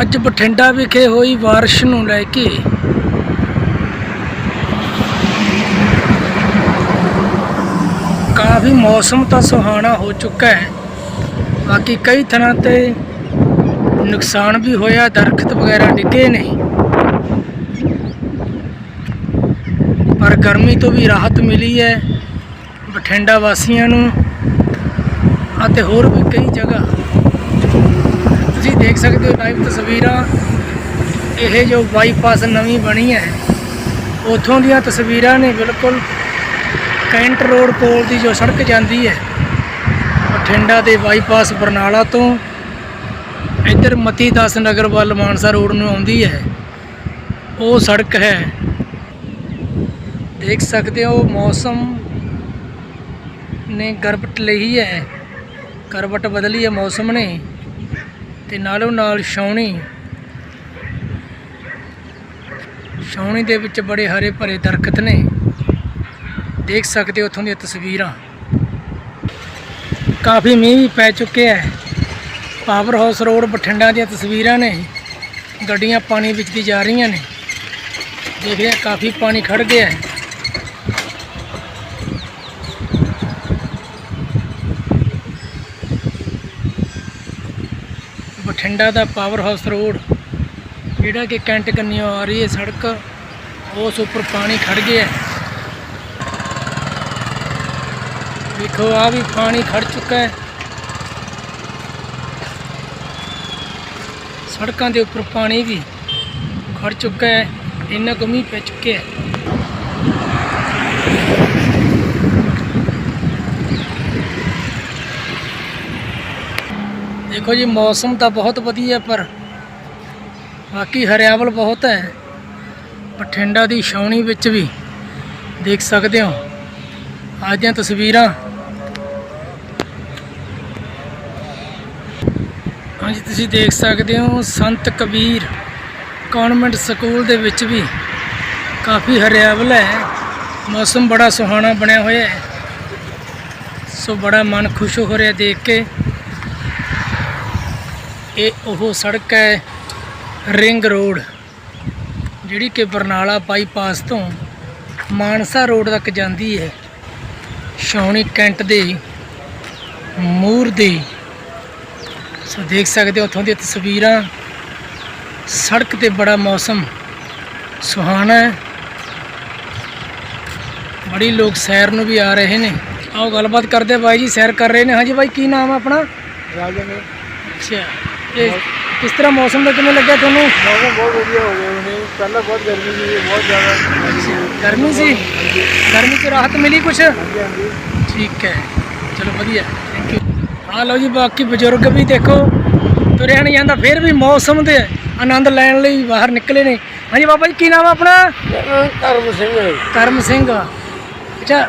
ਅੱਜ ਬਠਿੰਡਾ ਵਿਖੇ ਹੋਈ ਬਾਰਿਸ਼ ਨੂੰ ਲੈ ਕੇ ਕਾਫੀ ਮੌਸਮ ਤਾਂ ਸੁਹਾਣਾ ਹੋ ਚੁੱਕਾ ਹੈ। ਬਾਕੀ ਕਈ ਥਾਂ ਤੇ ਨੁਕਸਾਨ ਵੀ ਹੋਇਆ, ਦਰਖਤ ਵਗੈਰਾ ਡਿੱਗੇ ਨੇ। ਪਰ ਗਰਮੀ ਤੋਂ ਵੀ ਰਾਹਤ ਮਿਲੀ ਹੈ ਬਠਿੰਡਾ ਵਾਸੀਆਂ ਨੂੰ ਅਤੇ ਹੋਰ ਵੀ ਕਈ ਜਗ੍ਹਾ। ਤੁਸੀਂ ਦੇਖ ਸਕਦੇ ਹੋ ਲਾਈਵ ਤਸਵੀਰਾਂ। ਇਹ ਜੋ ਬਾਈਪਾਸ ਨਵੀਂ ਬਣੀ ਹੈ, ਉਥੋਂ ਦੀਆਂ ਤਸਵੀਰਾਂ ਨੇ ਬਿਲਕੁਲ ਕੈਂਟ ਰੋਡ ਕੋਲ ਦੀ ਜੋ ਸੜਕ ਜਾਂਦੀ ਹੈ, ਬਠਿੰਡਾ ਦੇ ਬਾਈਪਾਸ ਬਰਨਾਲਾ ਤੋਂ ਇੱਧਰ ਮਤੀ ਦਾਸ ਨਗਰ ਵੱਲ ਮਾਨਸਾ ਰੋਡ ਨੂੰ ਆਉਂਦੀ ਹੈ। ਉਹ ਸੜਕ ਹੈ। ਦੇਖ ਸਕਦੇ ਹੋ ਮੌਸਮ ਨੇ ਗਰਬਟ ਲਈ ਹੈ। ਕਰਵਟ ਬਦਲੀ ਹੈ ਮੌਸਮ ਨੇ। ਤੇ ਨਾਲੋਂ ਨਾਲ ਛਾਉਣੀ। ਛਾਉਣੀ ਦੇ ਵਿੱਚ ਬੜੇ ਹਰੇ ਭਰੇ ਦਰਖਤ ਨੇ। ਦੇਖ ਸਕਦੇ ਹੋ ਉੱਥੋਂ ਦੀਆਂ ਤਸਵੀਰਾਂ। ਕਾਫੀ ਮੀਂਹ ਵੀ ਪੈ ਚੁੱਕਿਆ ਹੈ। ਪਾਵਰ ਹਾਊਸ ਰੋਡ ਬਠਿੰਡਾ ਦੀਆਂ ਤਸਵੀਰਾਂ ਨੇ। ਗੱਡੀਆਂ ਪਾਣੀ ਵਿੱਚ ਦੀ ਜਾ ਰਹੀਆਂ ਨੇ। ਦੇਖ ਰਿਹਾ ਕਾਫੀ ਪਾਣੀ ਖੜ ਗਿਆ ਹੈ। ਬਠਿੰਡਾ ਦਾ ਪਾਵਰ ਹਾਊਸ ਰੋਡ ਜਿਹੜਾ ਕਿ ਕੈਂਟ ਕੰਨਿਓ ਆ ਰਹੀ ਹੈ ਸੜਕ, ਉਸ ਉੱਪਰ ਪਾਣੀ ਖੜ ਗਿਆ ਦੇਖੋ ਆ ਵੀ ਪਾਣੀ ਖੜ ਚੁੱਕਾ ਹੈ। ਸੜਕਾਂ ਦੇ ਉੱਪਰ ਪਾਣੀ ਵੀ ਖੜ ਚੁੱਕਾ ਹੈ, ਇੰਨਾ ਕੁ ਮੀਂਹ ਪੈ ਚੁੱਕਿਆ ਹੈ। ਦੇਖੋ ਜੀ, ਮੌਸਮ ਤਾਂ ਬਹੁਤ ਵਧੀਆ ਪਰ ਬਾਕੀ ਹਰਿਆਵਲ ਬਹੁਤ ਹੈ। ਬਠਿੰਡਾ ਦੀ ਛਾਉਣੀ ਵਿੱਚ ਵੀ ਦੇਖ ਸਕਦੇ ਹੋ। ਅੱਜ ਦੀਆਂ ਤਸਵੀਰਾਂ। ਹਾਂਜੀ, ਤੁਸੀਂ ਦੇਖ ਸਕਦੇ ਹੋ, ਸੰਤ ਕਬੀਰ ਕਨਵੈਂਟ ਸਕੂਲ ਦੇ ਵਿੱਚ ਵੀ ਕਾਫੀ ਹਰਿਆਵਲ ਹੈ। ਮੌਸਮ ਬੜਾ ਸੁਹਾਣਾ ਬਣਿਆ ਹੋਇਆ ਹੈ। ਸੋ ਬੜਾ ਮਨ ਖੁਸ਼ ਹੋ ਰਿਹਾ ਦੇਖ ਕੇ। ਇਹ ਉਹ ਸੜਕ ਹੈ ਰਿੰਗ ਰੋਡ ਜਿਹੜੀ ਕਿ ਬਰਨਾਲਾ ਬਾਈਪਾਸ ਤੋਂ ਮਾਨਸਾ ਰੋਡ ਤੱਕ ਜਾਂਦੀ ਹੈ। ਸ਼ੌਣੀ ਕੈਂਟ ਦੇ ਮੂਰ ਦੇ ਸੋ ਦੇਖ ਸਕਦੇ ਹੋ ਉੱਥੋਂ ਦੀਆਂ ਤਸਵੀਰਾਂ। ਸੜਕ ਤੇ ਬੜਾ ਮੌਸਮ ਸੁਹਾਣਾ ਹੈ। ਬੜੀ ਲੋਕ ਸੈਰ ਨੂੰ ਵੀ ਆ ਰਹੇ ਨੇ। ਆਓ ਗੱਲਬਾਤ ਕਰਦੇ ਬਾਈ ਜੀ ਸੈਰ ਕਰ ਰਹੇ ਨੇ। ਹਾਂਜੀ ਬਾਈ ਕੀ ਨਾਮ ਹੈ ਆਪਣਾ? ਰਾਜਨ ਅੱਛਾ। ਕਿਸ ਤਰ੍ਹਾਂ ਮੌਸਮ ਦਾ ਕਿਵੇਂ ਲੱਗਿਆ ਤੁਹਾਨੂੰ? ਮੌਸਮ ਬਹੁਤ ਵਧੀਆ ਹੋ ਗਿਆ ਹੁਣੇ ਪਹਿਲਾਂ ਬਹੁਤ ਗਰਮੀ ਸੀ ਬਹੁਤ ਜ਼ਿਆਦਾ ਗਰਮੀ ਸੀ? ਗਰਮੀ ਤੋਂ ਰਾਹਤ ਮਿਲੀ ਕੁਛ? ਹਾਂਜੀ ਹਾਂਜੀ। ਠੀਕ ਹੈ। ਚਲੋ ਵਧੀਆ। ਥੈਂਕ ਯੂ ਆ ਲਓ ਜੀ ਬਾਕੀ ਬਜ਼ੁਰਗ ਵੀ ਦੇਖੋ ਤੁਰਿਆ ਨਹੀਂ ਜਾਂਦਾ ਫਿਰ ਵੀ ਮੌਸਮ ਦੇ ਆਨੰਦ ਲੈਣ ਲਈ ਬਾਹਰ ਨਿਕਲੇ ਨੇ। ਹਾਂਜੀ ਬਾਬਾ ਜੀ ਕੀ ਨਾਮ ਆਪਣਾ? ਕਰਮ ਸਿੰਘ ਕਰਮ ਸਿੰਘ। ਅੱਛਾ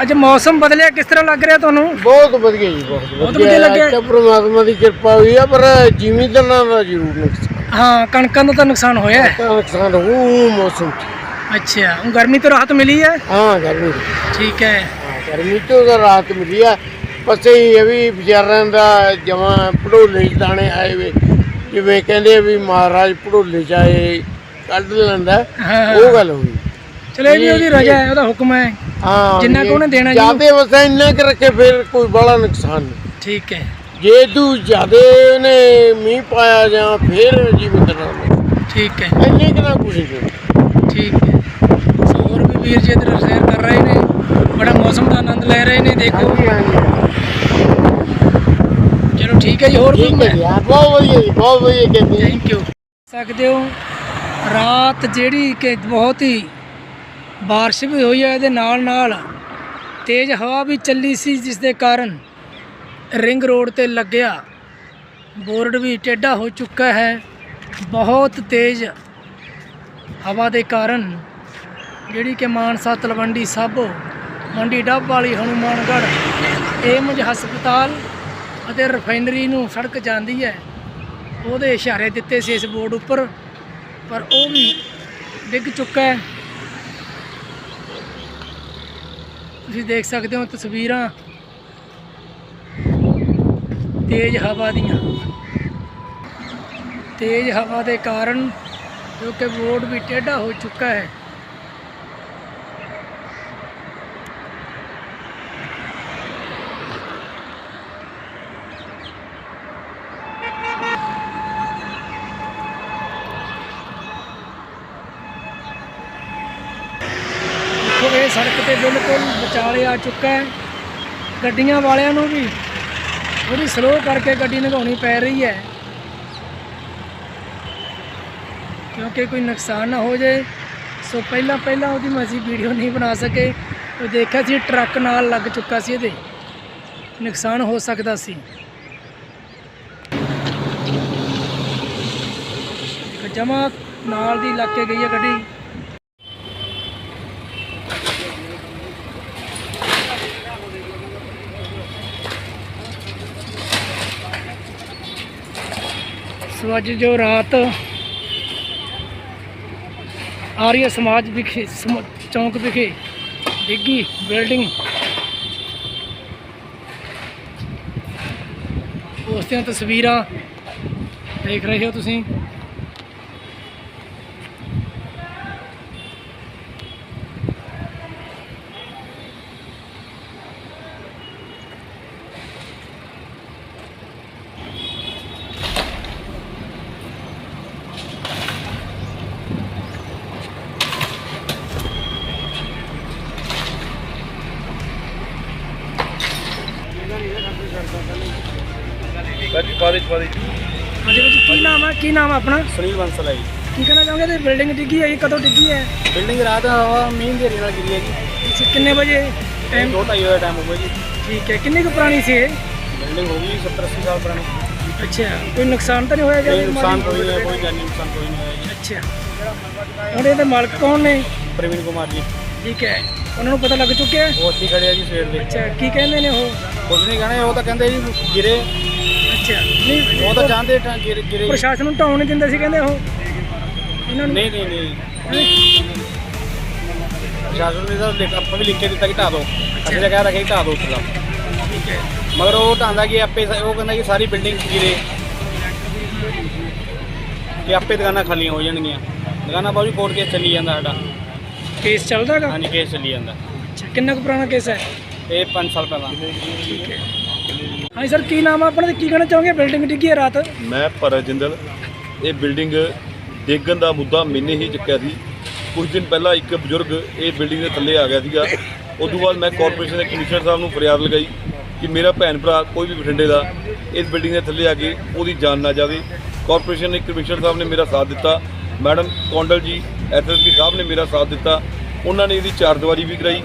ਅੱਜ ਮੌਸਮ ਬਦਲਿਆ ਕਿਸ ਤਰ੍ਹਾਂ ਲੱਗ ਰਿਹਾ ਤੁਹਾਨੂੰ? ਬਹੁਤ ਵਧੀਆ ਜੀ ਬਹੁਤ ਵਧੀਆ। ਲੱਗਿਆ। ਅੱਜ ਤਾਂ ਪ੍ਰਮਾਤਮਾ ਦੀ ਕਿਰਪਾ ਹੋਈ ਆ ਪਰ ਜ਼ਿਮੀਂਦਾਰਾਂ ਦਾ ਜ਼ਰੂਰ ਨੁਕਸਾਨ। ਹਾਂ ਕਣਕਾਂ ਦਾ ਤਾਂ ਨੁਕਸਾਨ ਹੋਇਆ ਹੈ। ਤਾਂ ਨੁਕਸਾਨ ਹੋਊ ਮੌਸਮ 'ਚ। ਅੱਛਾ ਹੁਣ ਗਰਮੀ ਤੋਂ ਰਾਹਤ ਮਿਲੀ ਹੈ? ਹਾਂ ਗਰਮੀ ਠੀਕ ਹੈ। ਹਾਂ ਗਰਮੀ ਤੋਂ ਤਾਂ ਰਾਹਤ ਮਿਲੀ ਆ। ਬਸ ਇਹ ਵੀ ਵਿਚਾਰਿਆਂ ਦਾ ਜਮਾਂ ਭੜੋਲੇ 'ਚ ਦਾਣੇ ਆਏ ਵੇ। ਜਿਵੇਂ ਕਹਿੰਦੇ ਆ ਵੀ ਮਹਾਰਾਜ ਭੜੋਲੇ 'ਚ ਆਏ ਕੱਢ ਲੈਂਦਾ। ਹਾਂ। ਉਹ ਗੱਲ ਹੋਈ। ਚਲੋ ਵੀ ਉਹਦੀ ਰਜਾ ਹੈ ਉਹਦਾ ਹੁਕਮ ਹੈ। ਹਾਂ ਜਿੰਨਾ ਕੁ ਉਹਨੇ ਦੇਣਾ ਜੀ। ਜਿਆਦੇ ਵਸਾ ਇੰਨਾ ਕੁ ਰੱਖੇ ਫਿਰ ਕੋਈ ਬੜਾ ਨੁਕਸਾਨ ਨਹੀਂ। ਠੀਕ ਹੈ। ਜੇ ਤੂੰ ਜਿਆਦੇ ਨੇ ਮੀਂਹ ਪਾਇਆ ਜਾਂ ਫਿਰ ਜੀਵਨ ਨੇ ਠੀਕ ਹੈ। ਇੰਨੇ ਕਿਨਾ ਕੁਛ ਨਹੀਂ ਠੀਕ ਹੈ। ਹੋਰ ਵੀ ਵੀਰ ਜੀ ਇੱਧਰ ਸੈਰ ਕਰ ਰਹੇ ਨੇ। ਬੜਾ ਮੌਸਮ ਦਾ ਆਨੰਦ ਲੈ ਰਹੇ ਨੇ ਦੇਖੋ। ਚਲੋ ਠੀਕ ਹੈ ਜੀ ਹੋਰ ਜੀ ਹਾਂ, ਬਹੁਤ ਵਧੀਆ ਜੀ ਬਹੁਤ ਵਧੀਆ ਕਹਿੰਦੇ ਥੈਂਕ ਯੂ ਸਕਦੇ ਹੋ? ਰਾਤ ਜਿਹੜੀ ਕਿ ਬਹੁਤ ਹੀ بارش ਵੀ ਹੋਈ ਹੈ ਇਹਦੇ ਨਾਲ ਨਾਲ ਤੇਜ਼ ਹਵਾ ਵੀ ਚੱਲੀ ਸੀ ਜਿਸ ਦੇ ਕਾਰਨ ਰਿੰਗ ਰੋਡ ਤੇ ਲੱਗਿਆ ਬੋਰਡ ਵੀ ਟੇਢਾ ਹੋ ਚੁੱਕਾ ਹੈ ਬਹੁਤ ਤੇਜ਼ ਹਵਾ ਦੇ ਕਾਰਨ ਜਿਹੜੀ ਕਿ ਮਾਨਸਾ ਤਲਵੰਡੀ ਸਾਬੋ ਮੰਡੀ ਡੱਬ ਵਾਲੀ ਹਨੂਮਾਨਗੜ੍ਹ ਏਮਜ ਹਸਪਤਾਲ ਅਤੇ ਰਿਫਾਈਨਰੀ ਨੂੰ ਸੜਕ ਜਾਂਦੀ ਹੈ ਉਹਦੇ ਇਸ਼ਾਰੇ ਦਿੱਤੇ ਸੀ ਇਸ ਬੋਰਡ ਉੱਪਰ ਪਰ ਉਹ ਵੀ ਡਿੱਗ ਚੁੱਕਾ ਹੈ ਤੁਸੀਂ ਦੇਖ ਸਕਦੇ ਹੋ ਤਸਵੀਰਾਂ। ਤੇਜ਼ ਹਵਾ ਦੀਆਂ। ਤੇਜ਼ ਹਵਾ ਦੇ ਕਾਰਨ ਜੋ ਕਿ ਰੋਡ ਵੀ ਟੇਢਾ ਹੋ ਚੁੱਕਾ ਹੈ। ਸੜਕ ਤੇ ਬਿਲਕੁਲ ਵਿਚਾਲੇ ਆ ਚੁੱਕਾ ਹੈ। ਗੱਡੀਆਂ ਵਾਲਿਆਂ ਨੂੰ ਵੀ ਥੋੜੀ ਸਲੋ ਕਰਕੇ ਗੱਡੀ ਲੰਘਾਉਣੀ ਪੈ ਰਹੀ ਹੈ। ਕਿਉਂਕਿ ਕੋਈ ਨੁਕਸਾਨ ਨਾ ਹੋ ਜਾਏ। ਸੋ ਪਹਿਲਾਂ ਪਹਿਲਾਂ ਉਹਦੀ ਮੈਂ ਵੀਡੀਓ ਨਹੀਂ ਬਣਾ ਸਕੇ। ਉਹ ਦੇਖਿਆ ਸੀ ਟਰੱਕ ਨਾਲ ਲੱਗ ਚੁੱਕਾ ਸੀ ਇਹਦੇ। ਨੁਕਸਾਨ ਹੋ ਸਕਦਾ ਸੀ। ਜਮਾ ਨਾਲ ਦੀ ਲੱਗ ਕੇ ਗਈ ਹੈ ਗੱਡੀ। ਸੋ ਅੱਜ ਜੋ ਰਾਤ ਆਰੀਆ ਸਮਾਜ ਵਿਖੇ, ਸਮ- ਚੌਂਕ ਵਿਖੇ ਡਿੱਗੀ ਬਿਲਡਿੰਗ। ਉਸ ਦੀਆਂ ਤਸਵੀਰਾਂ ਦੇਖ ਰਹੇ ਹੋ ਤੁਸੀਂ। ਬਾਜੀ ਬਾਦੇ ਬਾਦੇ ਹਾਂਜੀ ਵਿੱਚ ਕੀ ਨਾਮ ਹੈ ਕੀ ਨਾਮ ਹੈ ਆਪਣਾ? ਸੁਨੀਲ ਬੰਸਲ ਹੈ ਜੀ। ਕੀ ਕਹਿਣਾ ਚਾਹੋਗੇ? ਤੇ ਬਿਲਡਿੰਗ ਡਿੱਗੀ ਹੈ ਜੀ ਕਦੋਂ ਡਿੱਗੀ ਹੈ? ਬਿਲਡਿੰਗ ਰਾਤ ਹਵਾ ਮੀਂਹ ਦੇ ਨਾਲ ਗਿਰੀ ਹੈ ਜੀ। ਤੁਸੀਂ ਕਿੰਨੇ ਵਜੇ ਟਾਈਮ ਦੋ ਢਾਈ ਦਾ ਟਾਈਮ ਹੋ ਗਿਆ ਜੀ। ਠੀਕ ਹੈ ਕਿੰਨੀ ਕੁ ਪੁਰਾਣੀ ਸੀ ਇਹ? ਬਿਲਡਿੰਗ ਹੋ ਗਈ 70 80 ਸਾਲ ਪੁਰਾਣੀ। ਅੱਛਾ ਕੋਈ ਨੁਕਸਾਨ ਤਾਂ ਨਹੀਂ ਹੋਇਆ ਕੋਈ ਜੀ ਨੁਕਸਾਨ ਕੋਈ ਨਹੀਂ ਹੋਇਆ, ਕੋਈ ਜਾਨੀ ਨੁਕਸਾਨ ਕੋਈ ਨਹੀਂ ਹੋਇਆ ਜੀ। ਅੱਛਾ। ਹੁਣ ਇਹਦੇ ਮਾਲਕ ਕੌਣ ਨੇ? ਪ੍ਰਵੀਨ ਕੁਮਾਰ ਜੀ। ਠੀਕ ਹੈ। ਉਹਨਾਂ ਨੂੰ ਪਤਾ ਲੱਗ ਚੁੱਕਿਆ? ਹੈ? ਉਹ ਅੱਛੀ ਖੜੇ ਆ ਜੀ ਸਵੇਰ ਦੇ। ਅੱਛਾ ਕੀ ਕਹਿੰਦੇ ਨੇ ਉਹ? ਕੁਝ ਨਹੀਂ ਕਹਣੇ ਉਹ ਤਾਂ ਕਹਿੰਦੇ ਜੀ ਗਿਰੇ। ਅੱਛਾ। ਨਹੀਂ ਉਹ ਤਾਂ ਚਾਹੁੰਦੇ ਤਾਂ ਗਿਰੇ ਗਿਰੇ ਪ੍ਰਸ਼ਾਸਨ ਨੂੰ ਢਾਉਣ ਨਹੀਂ ਦਿੰਦੇ ਸੀ ਕਹਿੰਦੇ ਉਹ। ਇਹਨਾਂ ਨੂੰ ਨਹੀਂ ਨਹੀਂ ਨਹੀਂ। ਪ੍ਰਸ਼ਾਸਨ ਨੇ ਤਾਂ ਲਿਖ- ਆਪਾਂ ਵੀ ਲਿਖ ਕੇ ਦਿੱਤਾ ਕਿ ਢਾ ਦਿਓ ਅਸੀਂ ਤਾਂ ਕਹਿ ਰੱਖਿਆ ਕਿ ਢਾ ਦਿਓ ਉੱਥੇ ਦਾ। ਠੀਕ ਹੈ। ਮਗਰ ਉਹ ਢਾਂਦਾ ਕਿ ਆਪੇ ਉਹ ਕਹਿੰਦਾ ਕਿ ਸਾਰੀ ਬਿਲਡਿੰਗ ਗਿਰੇ। ਕਿ ਆਪੇ ਦੁਕਾਨਾਂ ਖਾਲੀਆਂ ਹੋ ਜਾਣਗੀਆਂ। ਦੁਕਾਨਾਂ ਬਾਜੂ ਕੋਰਟ ਕੇਸ ਚੱਲੀ ਜਾਂਦਾ ਸਾਡਾ। ਕੇਸ ਚੱਲਦਾ ਹੈਗਾ? ਹਾਂਜੀ ਕੇਸ ਚੱਲੀ ਜਾਂਦਾ। ਅੱਛਾ ਕਿੰਨਾ ਕੁ ਪੁਰਾਣਾ ਕੇਸ ਹੈ? ਇਹ 5 ਸਾਲ ਪਹਿਲਾਂ। ਠੀਕ ਹੈ। ਹਾਂਜੀ ਸਰ, ਕੀ ਨਾਮ ਆ ਆਪਣਾ ਤੇ ਕੀ ਕਹਿਣਾ ਚਾਹੋਗੇ? ਬਿਲਡਿੰਗ ਡਿੱਗੀ ਹੈ ਰਾਤ? ਮੈਂ ਭਰਤ ਜਿੰਦਲ ਇਹ ਬਿਲਡਿੰਗ ਡੇਗਣ ਦਾ ਮੁੱਦਾ ਮੈਨੇ ਹੀ ਚੱਕਿਆ ਸੀ। ਕੁਝ ਦਿਨ ਪਹਿਲਾਂ ਇੱਕ ਬਜ਼ੁਰਗ ਇਹ ਬਿਲਡਿੰਗ ਦੇ ਥੱਲੇ ਆ ਗਿਆ ਸੀਗਾ। ਉਸ ਤੋਂ ਬਾਅਦ ਮੈਂ ਕਾਰਪੋਰੇਸ਼ਨ ਦੇ ਕਮਿਸ਼ਨਰ ਸਾਹਿਬ ਨੂੰ ਫਰਿਆਦ ਲਗਾਈ ਕਿ ਮੇਰਾ ਭੈਣ ਭਰਾ ਕੋਈ ਵੀ ਬਠਿੰਡੇ ਦਾ ਇਸ ਬਿਲਡਿੰਗ ਦੇ ਥੱਲੇ ਆ ਕੇ ਉਹਦੀ ਜਾਨ ਨਾ ਜਾਵੇ। ਕਾਰਪੋਰੇਸ਼ਨ ਦੇ ਕਮਿਸ਼ਨਰ ਸਾਹਿਬ ਨੇ ਮੇਰਾ ਸਾਥ ਦਿੱਤਾ। ਮੈਡਮ ਕੌਂਡਲ ਜੀ ਐਸਐਸਪੀ ਸਾਹਿਬ ਨੇ ਮੇਰਾ ਸਾਥ ਦਿੱਤਾ। ਉਹਨਾਂ ਨੇ ਇਹਦੀ ਚਾਰ ਦੀਵਾਰੀ ਵੀ ਕਰਾਈ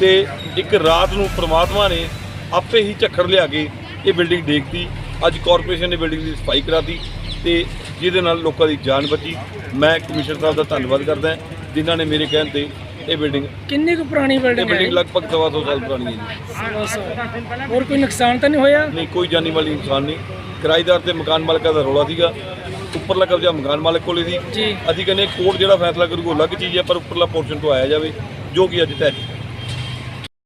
ਤੇ ਇੱਕ ਰਾਤ ਨੂੰ ਪ੍ਰਮਾਤਮਾ ਨੇ ਆਪੇ ਹੀ ਝੱਖੜ ਲਿਆ ਕੇ ਇਹ ਬਿਲਡਿੰਗ ਦੇਖਤੀ ਅੱਜ ਕਾਰਪੋਰੇਸ਼ਨ ਨੇ ਬਿਲਡਿੰਗ ਦੀ ਸਫ਼ਾਈ ਕਰਾਤੀ ਤੇ ਜਿਹਦੇ ਨਾਲ ਲੋਕਾਂ ਦੀ ਜਾਨ ਬਚੀ। ਮੈਂ ਕਮਿਸ਼ਨਰ ਸਾਹਿਬ ਦਾ ਧੰਨਵਾਦ ਕਰਦਾ ਜਿਨ੍ਹਾਂ ਨੇ ਮੇਰੇ ਕਹਿਣ ਤੇ ਇਹ ਬਿਲਡਿੰਗ ਕਿੰਨੀ ਕੁ ਪੁਰਾਣੀ ਬਿਲਡਿੰਗ ਹੈ ਬਿਲਡਿੰਗ ਲਗਭਗ ਸਵਾ ਸੌ ਸਾਲ ਪੁਰਾਣੀ ਹੈ ਜੀ। ਹੋਰ ਕੋਈ ਨੁਕਸਾਨ ਤਾਂ ਨਹੀਂ ਹੋਇਆ? ਨਹੀਂ ਕੋਈ ਜਾਨੀ ਵਾਲੀ ਨੁਕਸਾਨ ਨਹੀਂ। ਕਿਰਾਏਦਾਰ ਤੇ ਮਕਾਨ ਮਾਲਕਾਂ ਦਾ ਰੌਲਾ ਸੀਗਾ। ਉੱਪਰਲਾ ਕਬਜ਼ਾ ਮਕਾਨ ਮਾਲਕ ਕੋਲੇ ਸੀ। ਜੀ। ਅਸੀਂ ਕਹਿੰਦੇ ਕੋਰਟ ਜਿਹੜਾ ਫੈਸਲਾ ਕਰੂ ਉਹ ਅਲੱਗ ਚੀਜ਼ ਹੈ ਪਰ ਉੱਪਰਲਾ ਪੋਰਸ਼ਨ ਤੋਂ ਆਇਆ ਜਾਵੇ ਜੋ ਕਿ ਅੱਜ ਤੈਅ